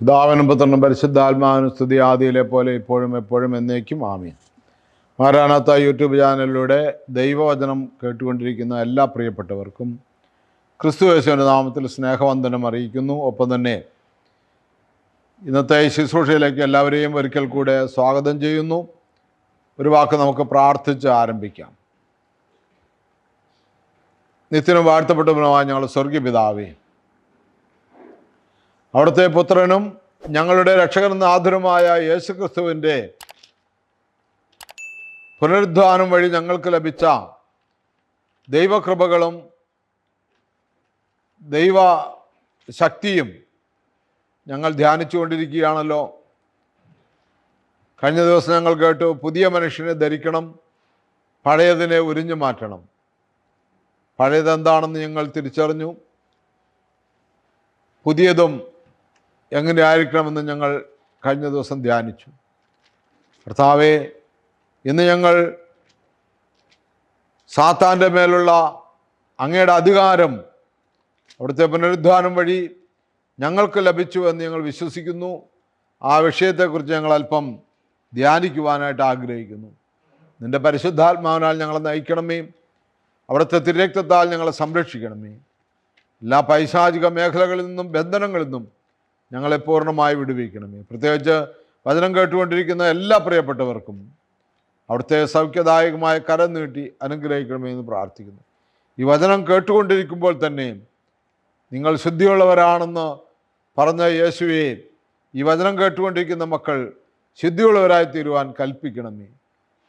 പിതാവിനും പുത്രനും പരിശുദ്ധാത്മാവിനും സ്തുതി ആദിയിലെ പോലെ ഇപ്പോഴും എപ്പോഴും എന്നേക്കും. ആമീൻ. മാരാനാത്ത യൂട്യൂബ് ചാനലിലൂടെ ദൈവവചനം കേട്ടുകൊണ്ടിരിക്കുന്ന എല്ലാ പ്രിയപ്പെട്ടവർക്കും ക്രിസ്തു യേശുവിന്റെ നാമത്തിൽ സ്നേഹവന്ദനം അറിയിക്കുന്നു. ഒപ്പം തന്നെ ഇന്നത്തെ ശുശ്രൂഷയിലേക്ക് എല്ലാവരെയും ഒരിക്കൽ കൂടെ സ്വാഗതം ചെയ്യുന്നു. ഒരു വാക്ക് നമുക്ക് പ്രാർത്ഥിച്ച് ആരംഭിക്കാം. നിത്യനും വാഴ്ത്തപ്പെട്ടവനുമായ ഞങ്ങൾ സ്വർഗീയ പിതാവേ അവിടുത്തെ പുത്രനും ഞങ്ങളുടെ രക്ഷകനും നാഥനുമായ യേശുക്രിസ്തുവിന്റെ പുനരുദ്ധാനം വഴി ഞങ്ങൾക്ക് ലഭിച്ച ദൈവകൃപകളും ദൈവ ശക്തിയും ഞങ്ങൾ ധ്യാനിച്ചു കൊണ്ടിരിക്കുകയാണല്ലോ കഴിഞ്ഞ ദിവസം ഞങ്ങൾ കേട്ടു പുതിയ മനുഷ്യനെ ധരിക്കണം പഴയതിനെ ഉരിഞ്ഞു മാറ്റണം. പഴയതെന്താണെന്ന് ഞങ്ങൾ തിരിച്ചറിഞ്ഞു. പുതിയതും എങ്ങനെ ആയിരിക്കണമെന്ന് ഞങ്ങൾ കഴിഞ്ഞ ദിവസം ധ്യാനിച്ചു. കർത്താവെ ഇന്ന് ഞങ്ങൾ സാത്താന്റെ മേലുള്ള അങ്ങയുടെ അധികാരം അവിടുത്തെ പുനരുദ്ധാനം വഴി ഞങ്ങൾക്ക് ലഭിച്ചു എന്ന് ഞങ്ങൾ വിശ്വസിക്കുന്നു. ആ വിഷയത്തെക്കുറിച്ച് ഞങ്ങൾ അല്പം ധ്യാനിക്കുവാനായിട്ട് ആഗ്രഹിക്കുന്നു. നിന്റെ പരിശുദ്ധാത്മാവിനാൽ ഞങ്ങളെ നയിക്കണമേ. അവിടുത്തെ തിരക്തത്താൽ ഞങ്ങളെ സംരക്ഷിക്കണമേ. എല്ലാ പൈശാചിക മേഖലകളിൽ നിന്നും ബന്ധനങ്ങളിൽ നിന്നും ഞങ്ങളെ പൂർണമായി വിടുവിക്കണമേ. പ്രത്യേകിച്ച് വചനം കേട്ടുകൊണ്ടിരിക്കുന്ന എല്ലാ പ്രിയപ്പെട്ടവർക്കും അവിടുത്തെ സൗഖ്യദായകമായ കരം നീട്ടി അനുഗ്രഹിക്കണമേ എന്ന് പ്രാർത്ഥിക്കുന്നു. ഈ വചനം കേട്ടുകൊണ്ടിരിക്കുമ്പോൾ തന്നെ നിങ്ങൾ ശുദ്ധിയുള്ളവരാണെന്ന് പറഞ്ഞ യേശുവെ ഈ വചനം കേട്ടുകൊണ്ടിരിക്കുന്ന മക്കൾ ശുദ്ധിയുള്ളവരായി തീരുവാൻ കൽപ്പിക്കണമേ.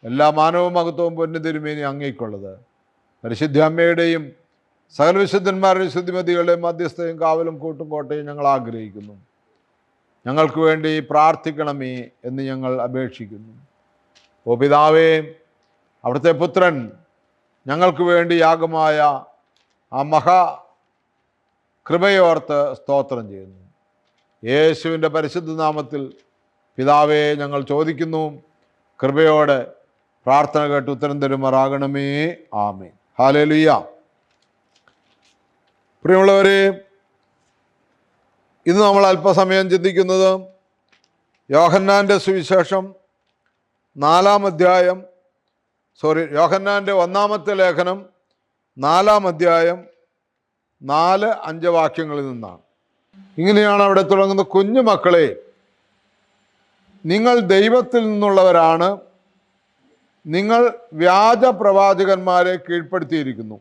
എല്ലാ മാനവ മഹത്വവും പൊന്നു തിരുമേനി അങ്ങേക്കുള്ളത്. പരിശുദ്ധ അമ്മയുടെയും സകലവിശുദ്ധന്മാരുടെയും ശുദ്ധിമതികളുടെയും മധ്യസ്ഥയും കാവലും കൂട്ടും കോട്ടയും ഞങ്ങൾ ആഗ്രഹിക്കുന്നു. ഞങ്ങൾക്ക് വേണ്ടി പ്രാർത്ഥിക്കണമേ എന്ന് ഞങ്ങൾ അപേക്ഷിക്കുന്നു. ഓ പിതാവേ അവിടുത്തെ പുത്രൻ ഞങ്ങൾക്ക് വേണ്ടി യാഗമായ ആ മഹാ കൃപയോർത്ത് സ്തോത്രം ചെയ്യുന്നു. യേശുവിന്റെ പരിശുദ്ധ നാമത്തിൽ പിതാവേ ഞങ്ങൾ ചോദിക്കുന്നു കൃപയോടെ പ്രാർത്ഥന കേട്ട് ഉത്തരം തരുമാറാകണമേ. ആമേ ഹാലേലുയ്യ പ്രിയമുള്ളവരെ ഇന്ന് നമ്മൾ അല്പസമയം ചിന്തിക്കുന്നത് യോഹന്നാന്റെ സുവിശേഷം നാലാം അധ്യായം സോറി യോഹന്നാന്റെ ഒന്നാമത്തെ ലേഖനം നാലാം അധ്യായം നാല് അഞ്ച് വാക്യങ്ങളിൽ നിന്നാണ്. ഇങ്ങനെയാണ് അവിടെ തുടങ്ങുന്ന കുഞ്ഞു മക്കളെ നിങ്ങൾ ദൈവത്തിൽ നിന്നുള്ളവരാണ് നിങ്ങൾ വ്യാജ പ്രവാചകന്മാരെ കീഴ്പ്പെടുത്തിയിരിക്കുന്നു.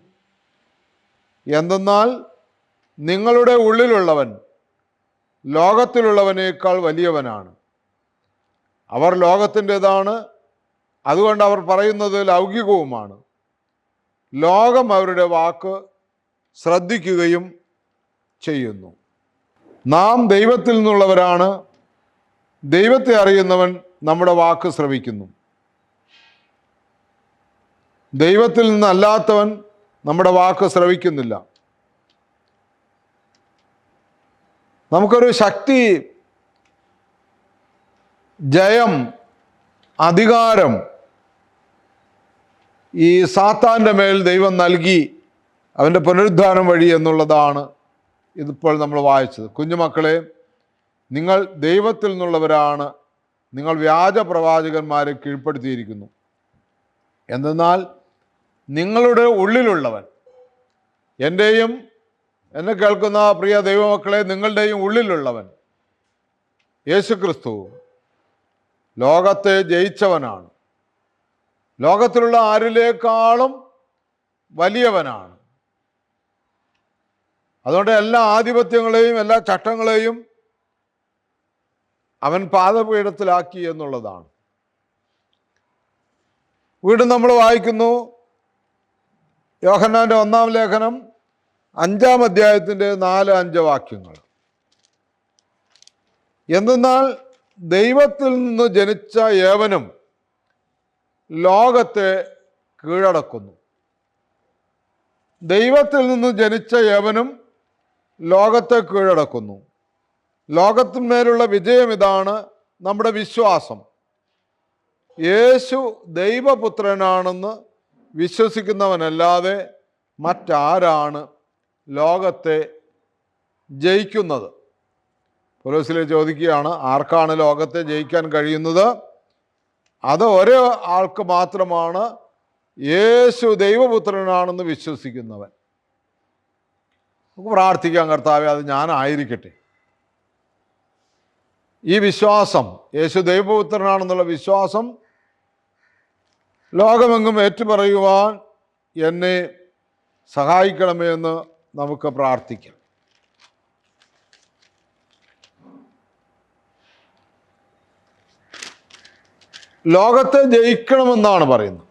എന്തെന്നാൽ നിങ്ങളുടെ ഉള്ളിലുള്ളവൻ ലോകത്തിലുള്ളവനേക്കാൾ വലിയവനാണ്. അവർ ലോകത്തിന്റെതാണ്. അതുകൊണ്ട് അവർ പറയുന്നത് ലൗകികവുമാണ്. ലോകം അവരുടെ വാക്ക് ശ്രദ്ധിക്കുകയും ചെയ്യുന്നു. നാം ദൈവത്തിൽ നിന്നുള്ളവരാണ്. ദൈവത്തെ അറിയുന്നവൻ നമ്മുടെ വാക്ക് ശ്രവിക്കുന്നു. ദൈവത്തിൽ നിന്നല്ലാത്തവൻ നമ്മുടെ വാക്ക് ശ്രവിക്കുന്നില്ല. നമുക്കൊരു ശക്തി ജയം അധികാരം ഈ സാത്താന്റെ മേൽ ദൈവം നൽകി അവന്റെ പുനരുദ്ധാനം വഴി എന്നുള്ളതാണ് ഇതിപ്പോൾ നമ്മൾ വായിച്ചത്. കുഞ്ഞുമക്കളെ നിങ്ങൾ ദൈവത്തിൽ നിന്നുള്ളവരാണ്. നിങ്ങൾ വ്യാജ പ്രവാചകന്മാരെ കീഴ്പ്പെടുത്തിയിരിക്കുന്നു. എന്തെന്നാൽ നിങ്ങളുടെ ഉള്ളിലുള്ളവൻ എന്റെയും എന്നെ കേൾക്കുന്ന പ്രിയ ദൈവമക്കളെ നിങ്ങളുടെയും ഉള്ളിലുള്ളവൻ യേശുക്രിസ്തു ലോകത്തെ ജയിച്ചവനാണ്. ലോകത്തിലുള്ള ആരിലേക്കാളും വലിയവനാണ്. അതുകൊണ്ട് എല്ലാ ആധിപത്യങ്ങളെയും എല്ലാ ചട്ടങ്ങളെയും അവൻ പാദപീഠത്തിലാക്കി എന്നുള്ളതാണ്. വീണ്ടും നമ്മൾ വായിക്കുന്നു യോഹന്നാന്റെ ഒന്നാം ലേഖനം അഞ്ചാം അധ്യായത്തിന്റെ നാല് അഞ്ച് വാക്യങ്ങൾ. എന്തെന്നാൽ ദൈവത്തിൽ നിന്ന് ജനിച്ച ഏവനും ലോകത്തെ കീഴടക്കുന്നു. ദൈവത്തിൽ നിന്ന് ജനിച്ച ഏവനും ലോകത്തെ കീഴടക്കുന്നു. ലോകത്തിന്മേലുള്ള വിജയം ഇതാണ് നമ്മുടെ വിശ്വാസം. യേശു ദൈവപുത്രനാണെന്ന് വിശ്വസിക്കുന്നവനല്ലാതെ മറ്റാരാണ് ലോകത്തെ ജയിക്കുന്നത്. പോലീസിലെ ചോദിക്കുകയാണ് ആർക്കാണ് ലോകത്തെ ജയിക്കാൻ കഴിയുന്നത്? അത് ഒരേ ആൾക്ക് മാത്രമാണ് യേശു ദൈവപുത്രനാണെന്ന് വിശ്വസിക്കുന്നവൻ. നമുക്ക് പ്രാർത്ഥിക്കാം കർത്താവെ അത് ഞാനായിരിക്കട്ടെ. ഈ വിശ്വാസം യേശു ദൈവപുത്രനാണെന്നുള്ള വിശ്വാസം ലോകമെങ്ങും ഏറ്റുപറയുവാൻ എന്നെ സഹായിക്കണമേ എന്ന് നമുക്ക് പ്രാർത്ഥിക്കാം. ലോകത്തെ ജയിക്കണമെന്നാണ് പറയുന്നത്.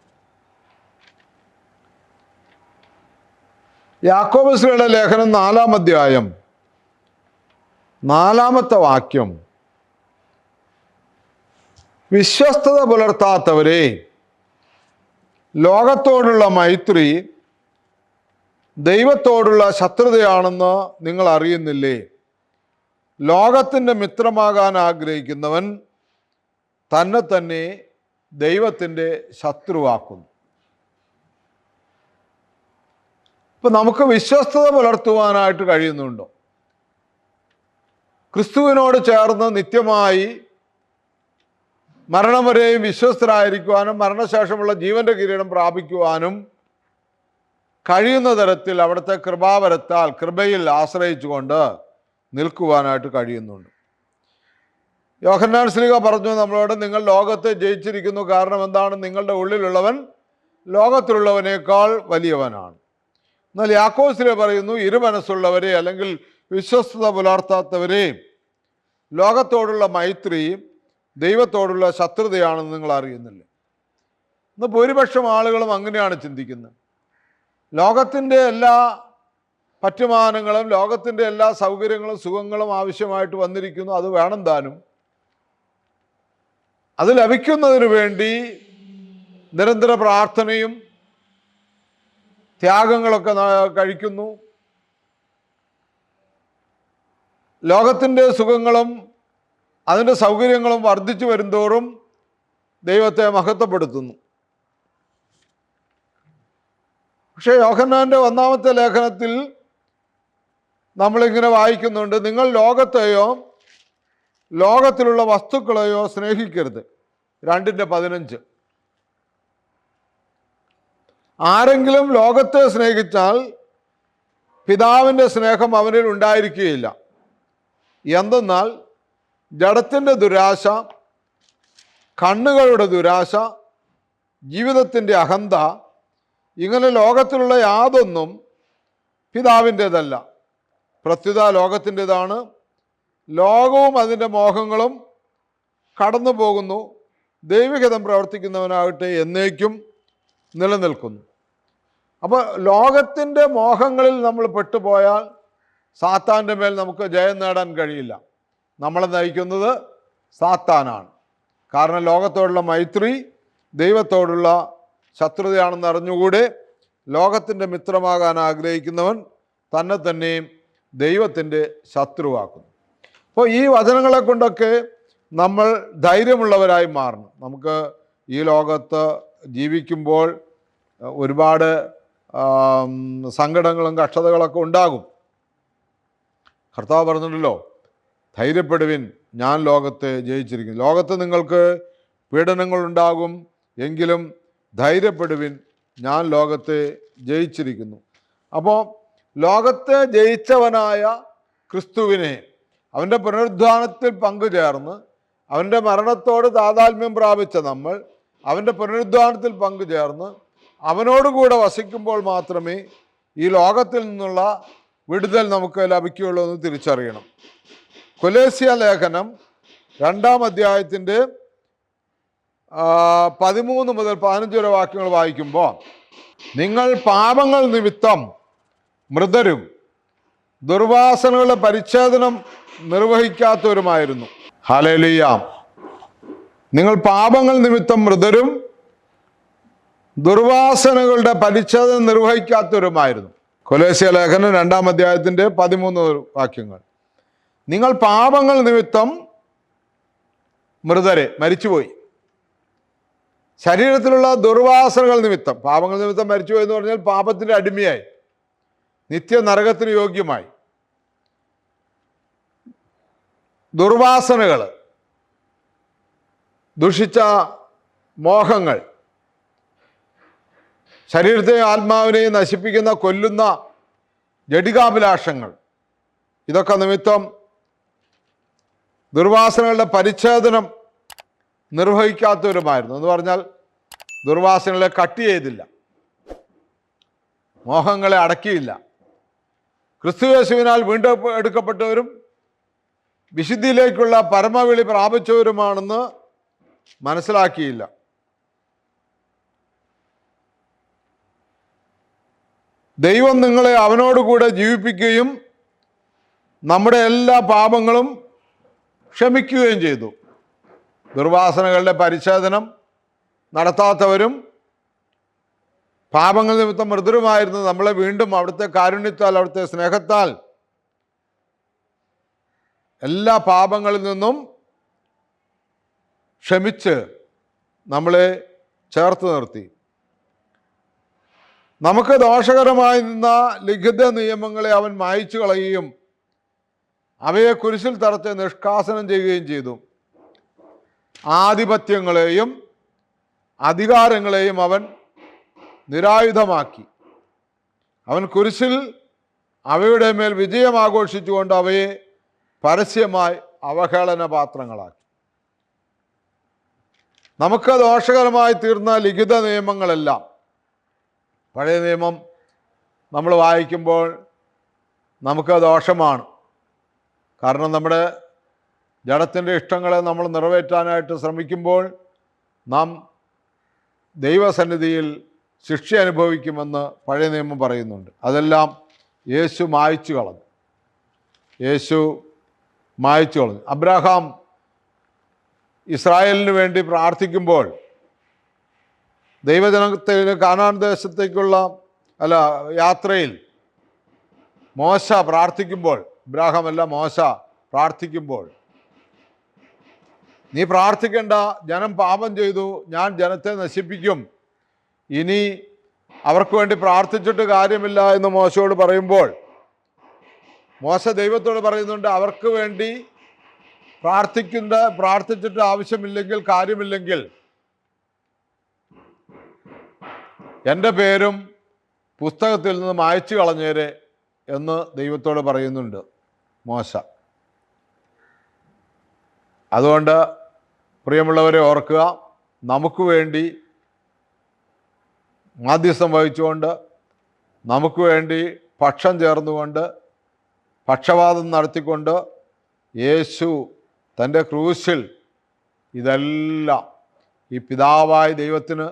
യാക്കോബസ്ലിയുടെ ലേഖനം നാലാം അധ്യായം നാലാമത്തെ വാക്യം. വിശ്വസ്തത പുലർത്താത്തവരെ ലോകത്തോടുള്ള മൈത്രി ദൈവത്തോടുള്ള ശത്രുതയാണെന്ന് നിങ്ങൾ അറിയുന്നില്ലേ? ലോകത്തിന്റെ മിത്രമാകാൻ ആഗ്രഹിക്കുന്നവൻ തന്നെ തന്നെ ദൈവത്തിന്റെ ശത്രുവാക്കുന്നു. ഇപ്പൊ നമുക്ക് വിശ്വസ്തത പുലർത്തുവാനായിട്ട് കഴിയുന്നുണ്ടോ? ക്രിസ്തുവിനോട് ചേർന്ന് നിത്യമായി മരണം വരെയും വിശ്വസ്തരായിരിക്കുവാനും മരണശേഷമുള്ള ജീവന്റെ കിരീടം പ്രാപിക്കുവാനും കഴിയുന്ന തരത്തിൽ അവിടുത്തെ കൃപാവരത്താൽ കൃപയിൽ ആശ്രയിച്ചുകൊണ്ട് നിൽക്കുവാനായിട്ട് കഴിയുന്നുണ്ട്. യോഹന്നാൻ ശ്രീക പറഞ്ഞു നമ്മളോട് നിങ്ങൾ ലോകത്തെ ജയിച്ചിരിക്കുന്നു കാരണം എന്താണ്? നിങ്ങളുടെ ഉള്ളിലുള്ളവൻ ലോകത്തിലുള്ളവനേക്കാൾ വലിയവനാണ്. എന്നാൽ യാക്കോസിലെ പറയുന്നു ഇരുമനസ്സുള്ളവരെ അല്ലെങ്കിൽ വിശ്വസ്തത പുലർത്താത്തവരെ ലോകത്തോടുള്ള മൈത്രി ദൈവത്തോടുള്ള ശത്രുതയാണെന്ന് നിങ്ങൾ അറിയുന്നില്ല? ഇന്ന് ഭൂരിപക്ഷം ആളുകളും അങ്ങനെയാണ് ചിന്തിക്കുന്നത്. ലോകത്തിന്റെ എല്ലാ പറ്റുമാനങ്ങളും ലോകത്തിന്റെ എല്ലാ സൗകര്യങ്ങളും സുഖങ്ങളും ആവശ്യമായിട്ട് വന്നിരിക്കുന്നു. അത് വേണം താനും. അത് ലഭിക്കുന്നതിന് വേണ്ടി നിരന്തര പ്രാർത്ഥനയും ത്യാഗങ്ങളൊക്കെ കഴിക്കുന്നു. ലോകത്തിന്റെ സുഖങ്ങളും അതിന്റെ സൗകര്യങ്ങളും വർദ്ധിച്ചു വരുന്തോറും ദൈവത്തെ മഹത്വപ്പെടുത്തുന്നു. പക്ഷേ യോഹന്നാന്റെ ഒന്നാമത്തെ ലേഖനത്തിൽ നമ്മളിങ്ങനെ വായിക്കുന്നുണ്ട് നിങ്ങൾ ലോകത്തെയോ ലോകത്തിലുള്ള വസ്തുക്കളെയോ സ്നേഹിക്കരുത്. രണ്ടിന്റെ പതിനഞ്ച്. ആരെങ്കിലും ലോകത്തെ സ്നേഹിച്ചാൽ പിതാവിന്റെ സ്നേഹം അവനിൽ ഉണ്ടായിരിക്കുകയില്ല. എന്തെന്നാൽ ജഡത്തിന്റെ ദുരാശ കണ്ണുകളുടെ ദുരാശ ജീവിതത്തിന്റെ അഹന്ത ഇങ്ങനെ ലോകത്തിലുള്ള യാതൊന്നും പിതാവിന്റേതല്ല. പ്രത്യുത ലോകത്തിന്റെതാണ്. ലോകവും അതിന്റെ മോഹങ്ങളും കടന്നു പോകുന്നു. ദൈവഹിതം പ്രവർത്തിക്കുന്നവനാകട്ടെ എന്നേക്കും നിലനിൽക്കുന്നു. അപ്പോൾ ലോകത്തിന്റെ മോഹങ്ങളിൽ നമ്മൾ പെട്ടുപോയാൽ സാത്താന്റെ മേൽ നമുക്ക് ജയം നേടാൻ കഴിയില്ല. നമ്മളെ നയിക്കുന്നത് സാത്താനാണ്. കാരണം ലോകത്തോടുള്ള മൈത്രി ദൈവത്തോടുള്ള ശത്രുതയാണെന്ന് അറിഞ്ഞുകൂടെ ലോകത്തിന്റെ മിത്രമാകാൻ ആഗ്രഹിക്കുന്നവൻ തന്നെ തന്നെയും ദൈവത്തിന്റെ ശത്രുവാക്കുന്നു. അപ്പോൾ ഈ വചനങ്ങളെ കൊണ്ടൊക്കെ നമ്മൾ ധൈര്യമുള്ളവരായി മാറണം. നമുക്ക് ഈ ലോകത്ത് ജീവിക്കുമ്പോൾ ഒരുപാട് സങ്കടങ്ങളും കഷ്ടതകളൊക്കെ ഉണ്ടാകും. കർത്താവ് പറഞ്ഞിട്ടുണ്ടല്ലോ ധൈര്യപ്പെടുവിൻ ഞാൻ ലോകത്തെ ജയിച്ചിരിക്കുന്നു. ലോകത്ത് നിങ്ങൾക്ക് പീഡനങ്ങളുണ്ടാകും എങ്കിലും ധൈര്യപ്പെടുവിൻ. ഞാൻ ലോകത്തെ ജയിച്ചിരിക്കുന്നു. അപ്പോൾ ലോകത്തെ ജയിച്ചവനായ ക്രിസ്തുവിനെ അവന്റെ പുനരുദ്ധാനത്തിൽ പങ്കുചേർന്ന് അവന്റെ മരണത്തോട് താതാത്മ്യം പ്രാപിച്ച നമ്മൾ അവന്റെ പുനരുദ്ധാനത്തിൽ പങ്കുചേർന്ന് അവനോടുകൂടെ വസിക്കുമ്പോൾ മാത്രമേ ഈ ലോകത്തിൽ നിന്നുള്ള വിടുതൽ നമുക്ക് ലഭിക്കുകയുള്ളൂ എന്ന് തിരിച്ചറിയണം. കൊലേസ്യ ലേഖനം രണ്ടാം അധ്യായത്തിന്റെ പതിമൂന്ന് മുതൽ പതിനഞ്ച് വരെ വാക്യങ്ങൾ വായിക്കുമ്പോൾ നിങ്ങൾ പാപങ്ങൾ നിമിത്തം മൃതരും ദുർവാസനകളുടെ പരിച്ഛേദനം നിർവഹിക്കാത്തവരുമായിരുന്നു. ഹലലിയ നിങ്ങൾ പാപങ്ങൾ നിമിത്തം മൃതരും ദുർവാസനകളുടെ പരിച്ഛേദനം നിർവഹിക്കാത്തവരുമായിരുന്നു. കൊലേശ്യ ലേഖനം രണ്ടാം അധ്യായത്തിന്റെ പതിമൂന്ന് വാക്യങ്ങൾ. നിങ്ങൾ പാപങ്ങൾ നിമിത്തം മൃതരെ മരിച്ചുപോയി. ശരീരത്തിലുള്ള ദുർവാസനകൾ നിമിത്തം പാപങ്ങൾ നിമിത്തം മരിച്ചു എന്ന് പറഞ്ഞാൽ പാപത്തിന്റെ അടിമയായി നിത്യ നരകത്തിന് യോഗ്യമായി. ദുർവാസനകൾ ദുഷിച്ച മോഹങ്ങൾ ശരീരത്തെയും ആത്മാവിനെയും നശിപ്പിക്കുന്ന കൊല്ലുന്ന ജഡികാഭിലാഷങ്ങൾ ഇതൊക്കെ നിമിത്തം ദുർവാസനകളുടെ പരിച്ഛേദനം നിർവഹിക്കാത്തവരുമായിരുന്നു. എന്ന് പറഞ്ഞാൽ ദുർവാസനകളെ കട്ട് ചെയ്തില്ല. മോഹങ്ങളെ അടക്കിയില്ല. ക്രിസ്തുയേശുവിനാൽ വീണ്ടും എടുക്കപ്പെട്ടവരും വിശുദ്ധിയിലേക്കുള്ള പരമവിളി പ്രാപിച്ചവരുമാണെന്ന് മനസ്സിലാക്കിയില്ല. ദൈവം നിങ്ങളെ അവനോടുകൂടെ ജീവിപ്പിക്കുകയും നമ്മുടെ എല്ലാ പാപങ്ങളും ക്ഷമിക്കുകയും ചെയ്തു. ദുർവാസനകളുടെ പരിശോധനം നടത്താത്തവരും പാപങ്ങൾ നിമിത്തം മൃദുരമായിരുന്നു. നമ്മളെ വീണ്ടും അവിടുത്തെ കാരുണ്യത്താൽ അവിടുത്തെ സ്നേഹത്താൽ എല്ലാ പാപങ്ങളിൽ നിന്നും ക്ഷമിച്ച് നമ്മളെ ചേർത്ത് നിർത്തി. നമുക്ക് ദോഷകരമായി നിന്ന ലിഖിത നിയമങ്ങളെ അവൻ മായ്ച്ചു കളയുകയും അവയെ കുരിശിൽ തറച്ച് നിഷ്കാസനം ചെയ്യുകയും ചെയ്തു. ആധിപത്യങ്ങളെയും അധികാരങ്ങളെയും അവൻ നിരായുധമാക്കി. അവൻ കുരിശിൽ അവയുടെ മേൽ വിജയം ആഘോഷിച്ചുകൊണ്ട് അവയെ പരസ്യമായി അവഹേളന പാത്രങ്ങളാക്കി നമുക്ക് ദോഷകരമായി തീർന്ന ലിഖിത നിയമങ്ങളെല്ലാം പഴയ നിയമം നമ്മൾ വായിക്കുമ്പോൾ നമുക്ക് ദോഷമാണ്. കാരണം നമ്മുടെ ജഡത്തിന്റെ ഇഷ്ടങ്ങളെ നമ്മൾ നിറവേറ്റാനായിട്ട് ശ്രമിക്കുമ്പോൾ നാം ദൈവസന്നിധിയിൽ ശിക്ഷ അനുഭവിക്കുമെന്ന് പഴയ നിയമം പറയുന്നുണ്ട്. അതെല്ലാം യേശു മായച്ചു കളഞ്ഞു. യേശു മായച്ചു കളഞ്ഞു. അബ്രഹാം ഇസ്രായേലിന് വേണ്ടി പ്രാർത്ഥിക്കുമ്പോൾ ദൈവജനത്തെ കാനാൻ ദേശത്തേക്കുള്ള അല്ല യാത്രയിൽ മോശ പ്രാർത്ഥിക്കുമ്പോൾ ഇബ്രാഹാം അല്ല മോശ പ്രാർത്ഥിക്കുമ്പോൾ നീ പ്രാർത്ഥിക്കേണ്ട ജനം പാപം ചെയ്തു ഞാൻ ജനത്തെ നശിപ്പിക്കും. ഇനി അവർക്ക് വേണ്ടി പ്രാർത്ഥിച്ചിട്ട് കാര്യമില്ല എന്ന് മോശയോട് പറയുമ്പോൾ മോശ ദൈവത്തോട് പറയുന്നുണ്ട് അവർക്ക് വേണ്ടി പ്രാർത്ഥിക്കുന്ന പ്രാർത്ഥിച്ചിട്ട് ആവശ്യമില്ലെങ്കിൽ കാര്യമില്ലെങ്കിൽ. എന്റെ പേരും പുസ്തകത്തിൽ നിന്ന് മായച്ചു കളഞ്ഞേരെ എന്ന് ദൈവത്തോട് പറയുന്നുണ്ട് മോശ. അതുകൊണ്ട് പ്രിയമുള്ളവരെ ഓർക്കുക നമുക്ക് വേണ്ടി മാധ്യസ്ഥം വഹിച്ചുകൊണ്ട് നമുക്ക് വേണ്ടി പക്ഷം ചേർന്നുകൊണ്ട് പക്ഷപാതം നടത്തിക്കൊണ്ട് യേശു തന്റെ ക്രൂശിൽ ഇതെല്ലാം ഈ പിതാവായ ദൈവത്തിന്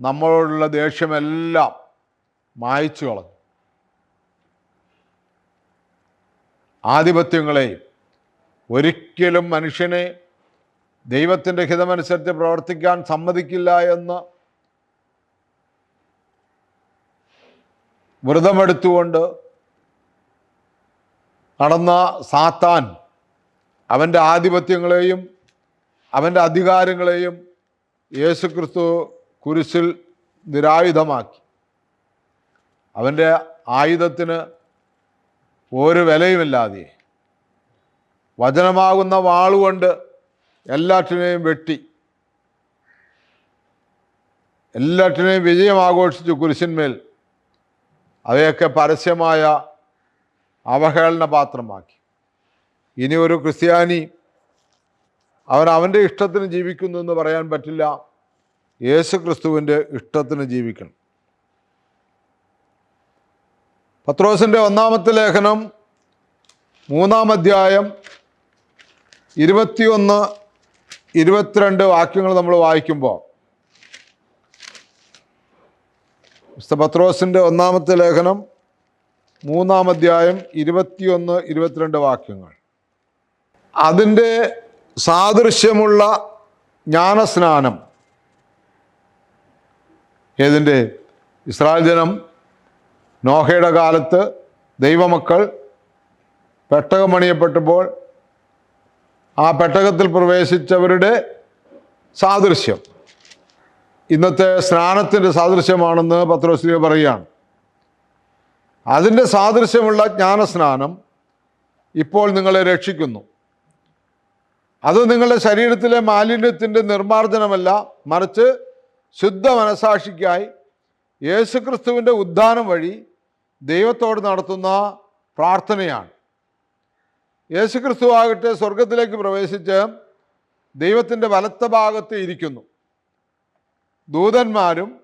നമ്മളോടുള്ള ദേഷ്യമെല്ലാം മായച്ചു കളഞ്ഞു. ആധിപത്യങ്ങളെയും ഒരിക്കലും മനുഷ്യനെ ദൈവത്തിന്റെ ഹിതമനുസരിച്ച് പ്രവർത്തിക്കാൻ സമ്മതിക്കില്ല എന്ന് വ്രതമെടുത്തുകൊണ്ട് നടന്ന സാത്താൻ അവന്റെ ആധിപത്യങ്ങളെയും അവന്റെ അധികാരങ്ങളെയും യേശുക്രിസ്തു കുരിശിൽ നിരായുധമാക്കി. അവന്റെ ആയുധത്തിന് ഒരു വിലയുമില്ലാതെ വചനമാകുന്ന വാളുകൊണ്ട് എല്ലാറ്റിനെയും വെട്ടി. എല്ലാറ്റിനെയും വിജയം ആഘോഷിച്ചു കുരിശിന്മേൽ അവയൊക്കെ പരസ്യമായ അവഹേളന പാത്രമാക്കി. ഇനി ഒരു ക്രിസ്ത്യാനി അവൻ അവന്റെ ഇഷ്ടത്തിന് ജീവിക്കുന്നു എന്ന് പറയാൻ പറ്റില്ല. യേശു ക്രിസ്തുവിന്റെ ഇഷ്ടത്തിന് ജീവിക്കണം. പത്രോസിന്റെ ഒന്നാമത്തെ ലേഖനം മൂന്നാം അധ്യായം ഇരുപത്തിയൊന്ന് ഇരുപത്തിരണ്ട് വാക്യങ്ങൾ നമ്മൾ വായിക്കുമ്പോൾ പത്രോസിന്റെ ഒന്നാമത്തെ ലേഖനം മൂന്നാം അധ്യായം ഇരുപത്തിയൊന്ന് ഇരുപത്തിരണ്ട് വാക്യങ്ങൾ. അതിന്റെ സാദൃശ്യമുള്ള ജ്ഞാനസ്നാനം ഏതിന്റെ ഇസ്രായേൽ ജനം നോഹയുടെ കാലത്ത് ദൈവമക്കൾ പെട്ടകം പെട്ടകമണിയപ്പെട്ടപ്പോൾ ആ പെട്ടകത്തിൽ പ്രവേശിച്ചവരുടെ സാദൃശ്യം. ഇന്നത്തെ സ്നാനത്തിന്റെ സാദൃശ്യമാണെന്ന് പത്രോശ്രീ പറയുകയാണ്. അതിന്റെ സാദൃശ്യമുള്ള ജ്ഞാനസ്നാനം ഇപ്പോൾ നിങ്ങളെ രക്ഷിക്കുന്നു. അത് നിങ്ങളുടെ ശരീരത്തിലെ മാലിന്യത്തിന്റെ നിർമ്മാർജനമല്ല മറിച്ച് ശുദ്ധ മനസാക്ഷിക്കായി യേശുക്രിസ്തുവിന്റെ ഉദ്ധാനം വഴി ദൈവത്തോട് നടത്തുന്ന പ്രാർത്ഥനയാണ്. യേശുക്രിസ്തു ആകട്ടെ സ്വർഗത്തിലേക്ക് പ്രവേശിച്ച് ദൈവത്തിന്റെ വലത്ത ഭാഗത്ത് ഇരിക്കുന്നു. ദൂതന്മാരും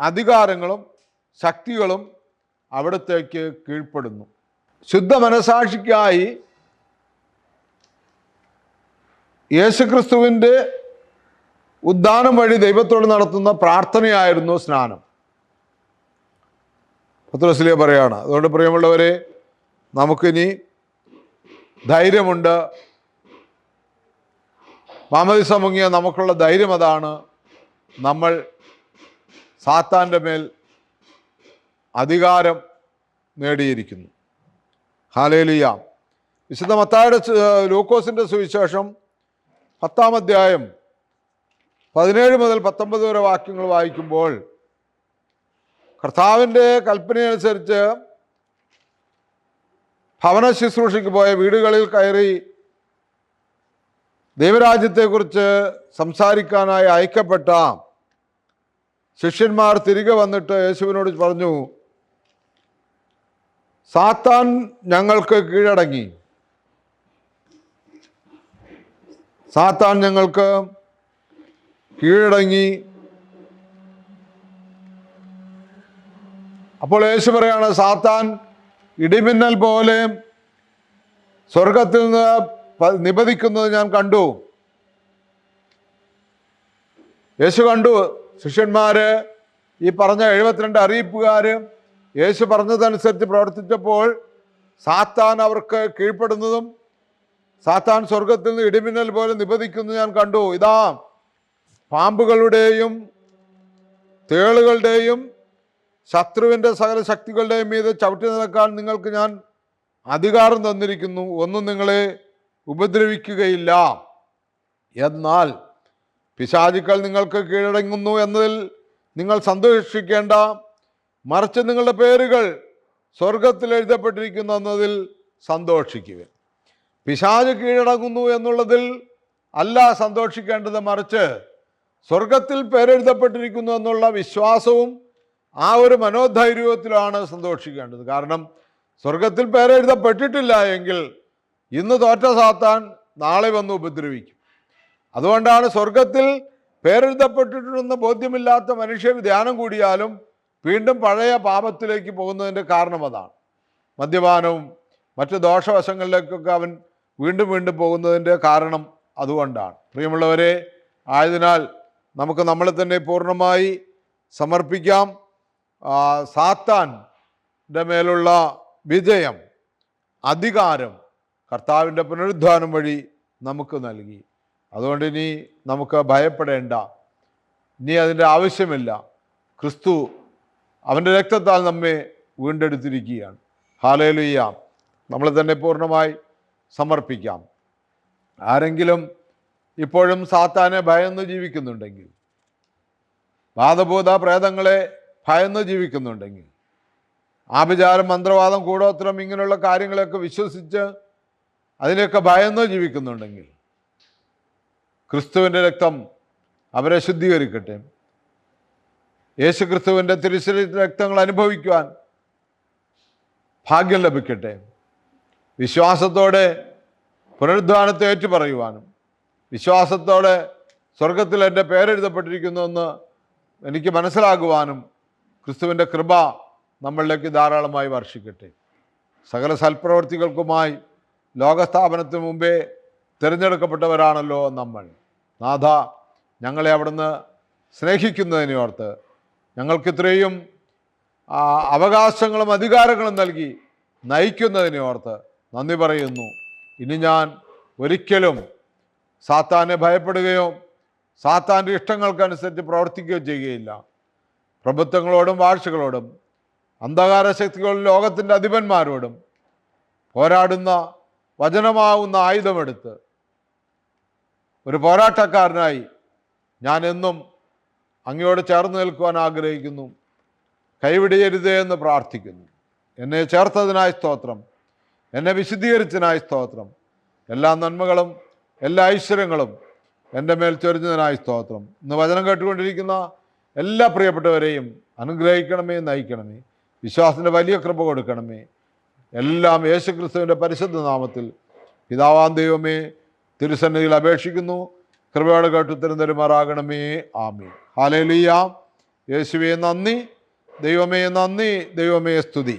അധികാരങ്ങളും ശക്തികളും അവിടത്തേക്ക് കീഴ്പ്പെടുന്നു. ശുദ്ധ മനസാക്ഷിക്കായി യേശുക്രിസ്തുവിന്റെ ഉദ്ദാനം വഴി ദൈവത്തോട് നടത്തുന്ന പ്രാർത്ഥനയായിരുന്നു സ്നാനം. പത്രസിലെ പറയാണ്. അതുകൊണ്ട് പ്രിയമുള്ളവരെ നമുക്കിനി ധൈര്യമുണ്ട്. മാമതിസ മുങ്ങിയ നമുക്കുള്ള ധൈര്യം അതാണ്. നമ്മൾ സാത്താന്റെ മേൽ അധികാരം നേടിയിരിക്കുന്നു. ഹാലേലിയ വിശുദ്ധ മത്തായുടെ ലൂക്കോസിന്റെ സുവിശേഷം പത്താം അധ്യായം പതിനേഴ് മുതൽ പത്തൊമ്പത് വരെ വാക്യങ്ങൾ വായിക്കുമ്പോൾ കർത്താവിന്റെ കൽപ്പനയനുസരിച്ച് ഭവന ശുശ്രൂഷയ്ക്ക് പോയ വീടുകളിൽ കയറി ദൈവരാജ്യത്തെക്കുറിച്ച് സംസാരിക്കാനായി അയക്കപ്പെട്ട ശിഷ്യന്മാർ തിരികെ വന്നിട്ട് യേശുവിനോട് പറഞ്ഞു സാത്താൻ ഞങ്ങൾക്ക് കീഴടങ്ങി. സാത്താൻ ഞങ്ങൾക്ക് കീഴടങ്ങി. അപ്പോൾ യേശു പറയാണ് സാത്താൻ ഇടിമിന്നൽ പോലെ സ്വർഗത്തിൽ നിന്ന് നിപതിക്കുന്നത് ഞാൻ കണ്ടു. യേശു കണ്ടു. ശിഷ്യന്മാര് ഈ പറഞ്ഞ എഴുപത്തിരണ്ട് അറിയിപ്പുകാര് യേശു പറഞ്ഞതനുസരിച്ച് പ്രവർത്തിച്ചപ്പോൾ സാത്താൻ അവർക്ക് കീഴ്പ്പെടുന്നതും സാത്താൻ സ്വർഗത്തിൽ നിന്ന് ഇടിമിന്നൽ പോലെ നിപതിക്കുന്നത് ഞാൻ കണ്ടു. ഇതാ പാമ്പുകളുടെയും തേളുകളുടെയും ശത്രുവിന്റെ സകല ശക്തികളുടെയും മീതെ ചവിട്ടി നിൽക്കാൻ നിങ്ങൾക്ക് ഞാൻ അധികാരം തന്നിരിക്കുന്നു. ഒന്നും നിങ്ങളെ ഉപദ്രവിക്കുകയില്ല. എന്നാൽ പിശാചുക്കൾ നിങ്ങൾക്ക് കീഴടങ്ങുന്നു എന്നതിൽ നിങ്ങൾ സന്തോഷിക്കേണ്ട മറിച്ച് നിങ്ങളുടെ പേരുകൾ സ്വർഗത്തിൽ എഴുതപ്പെട്ടിരിക്കുന്നു എന്നതിൽ സന്തോഷിക്കുക പിശാജ് കീഴടങ്ങുന്നു എന്നുള്ളതിൽ അല്ല സന്തോഷിക്കേണ്ടത്. മറിച്ച് സ്വർഗത്തിൽ പേരെഴുതപ്പെട്ടിരിക്കുന്നു എന്നുള്ള വിശ്വാസവും ആ ഒരു മനോധൈര്യത്തിലാണ് സന്തോഷിക്കേണ്ടത്. കാരണം സ്വർഗത്തിൽ പേരെഴുതപ്പെട്ടിട്ടില്ല എങ്കിൽ ഇന്ന് തോറ്റ സാത്താൻ നാളെ വന്ന് ഉപദ്രവിക്കും. അതുകൊണ്ടാണ് സ്വർഗത്തിൽ പേരെഴുതപ്പെട്ടിട്ടുണ്ടെന്ന് ബോധ്യമില്ലാത്ത മനുഷ്യർ ധ്യാനം കൂടിയാലും വീണ്ടും പഴയ പാപത്തിലേക്ക് പോകുന്നതിന്റെ കാരണം അതാണ്. മദ്യപാനവും മറ്റ് ദോഷവശങ്ങളിലേക്കൊക്കെ അവൻ വീണ്ടും വീണ്ടും പോകുന്നതിന്റെ കാരണം അതുകൊണ്ടാണ്. പ്രിയമുള്ളവരെ ആയതിനാൽ നമുക്ക് നമ്മളെ തന്നെ പൂർണമായി സമർപ്പിക്കാം. സാത്താന്റെ മേലുള്ള വിജയം അധികാരം കർത്താവിന്റെ പുനരുദ്ധാനം വഴി നമുക്ക് നൽകി. അതുകൊണ്ട് ഇനി നമുക്ക് ഭയപ്പെടേണ്ട ഇനി അതിന്റെ ആവശ്യമില്ല. ക്രിസ്തു അവന്റെ രക്തത്താൽ നമ്മെ വീണ്ടെടുത്തിരിക്കുകയാണ്. ഹാലയിലുയ്യ നമ്മളെ തന്നെ പൂർണമായി സമർപ്പിക്കാം. ആരെങ്കിലും ഇപ്പോഴും സാത്താനെ ഭയന്ന് ജീവിക്കുന്നുണ്ടെങ്കിൽ വാദഭൂത പ്രേതങ്ങളെ ഭയന്ന് ജീവിക്കുന്നുണ്ടെങ്കിൽ ആഭിചാരം മന്ത്രവാദം കൂടോത്രം ഇങ്ങനെയുള്ള കാര്യങ്ങളെയൊക്കെ വിശ്വസിച്ച് അതിനെയൊക്കെ ഭയന്ന് ജീവിക്കുന്നുണ്ടെങ്കിൽ ക്രിസ്തുവിന്റെ രക്തം അവരെ ശുദ്ധീകരിക്കട്ടെ. യേശു ക്രിസ്തുവിന്റെ തിരുശരീര രക്തങ്ങൾ അനുഭവിക്കുവാൻ ഭാഗ്യം ലഭിക്കട്ടെ. വിശ്വാസത്തോടെ പുനരുദ്ധാനത്തെ ഏറ്റുപറയുവാനും വിശ്വാസത്തോടെ സ്വർഗത്തിൽ എന്റെ പേരെഴുതപ്പെട്ടിരിക്കുന്നുവെന്ന് എനിക്ക് മനസ്സിലാകുവാനും ക്രിസ്തുവിന്റെ കൃപ നമ്മളിലേക്ക് ധാരാളമായി വർഷിക്കട്ടെ. സകല സൽപ്രവർത്തികൾക്കുമായി ലോകസ്ഥാപനത്തിന് മുമ്പേ തിരഞ്ഞെടുക്കപ്പെട്ടവരാണല്ലോ നമ്മൾ. നാഥ ഞങ്ങളെ അവിടുന്ന് സ്നേഹിക്കുന്നതിനെ ഓർത്ത് ഞങ്ങൾക്കിത്രയും അവകാശങ്ങളും അധികാരങ്ങളും നൽകി നയിക്കുന്നതിനെ ഓർത്ത് നന്ദി പറയുന്നു. ഇനി ഞാൻ ഒരിക്കലും സാത്താനെ ഭയപ്പെടുകയോ സാത്താന്റെ ഇഷ്ടങ്ങൾക്കനുസരിച്ച് പ്രവർത്തിക്കുകയോ ചെയ്യുകയില്ല. പ്രഭുത്വങ്ങളോടും വാഴ്ചകളോടും അന്ധകാര ശക്തികളും ലോകത്തിന്റെ അധിപന്മാരോടും പോരാടുന്ന വചനമാവുന്ന ആയുധമെടുത്ത് ഒരു പോരാട്ടക്കാരനായി ഞാൻ എന്നും അങ്ങയോട് ചേർന്ന് നിൽക്കുവാൻ ആഗ്രഹിക്കുന്നു. കൈവിടിയരുതേ എന്ന് പ്രാർത്ഥിക്കുന്നു. എന്നെ ചേർത്തതിനായി സ്തോത്രം. എന്നെ വിശുദ്ധീകരിച്ചതിനായ സ്തോത്രം. എല്ലാ നന്മകളും എല്ലാ ഐശ്വര്യങ്ങളും എന്റെ മേൽ ചൊരിഞ്ഞതിനായി സ്തോത്രം. ഇന്ന് വചനം കേട്ടുകൊണ്ടിരിക്കുന്ന എല്ലാ പ്രിയപ്പെട്ടവരെയും അനുഗ്രഹിക്കണമേ നയിക്കണമേ. വിശ്വാസത്തിന്റെ വലിയ കൃപ കൊടുക്കണമേ. എല്ലാം യേശുക്രിസ്തുവിന്റെ പരിശുദ്ധ നാമത്തിൽ പിതാവാൻ ദൈവമേ തിരുസന്നിധിയിൽ അപേക്ഷിക്കുന്നു. കൃപയോടെ കേട്ടു തരുമാറാകണമേ. ആമേ ഹാലേലിയ യേശുവേ നന്ദി. ദൈവമേ നന്ദി. ദൈവമേ സ്തുതി.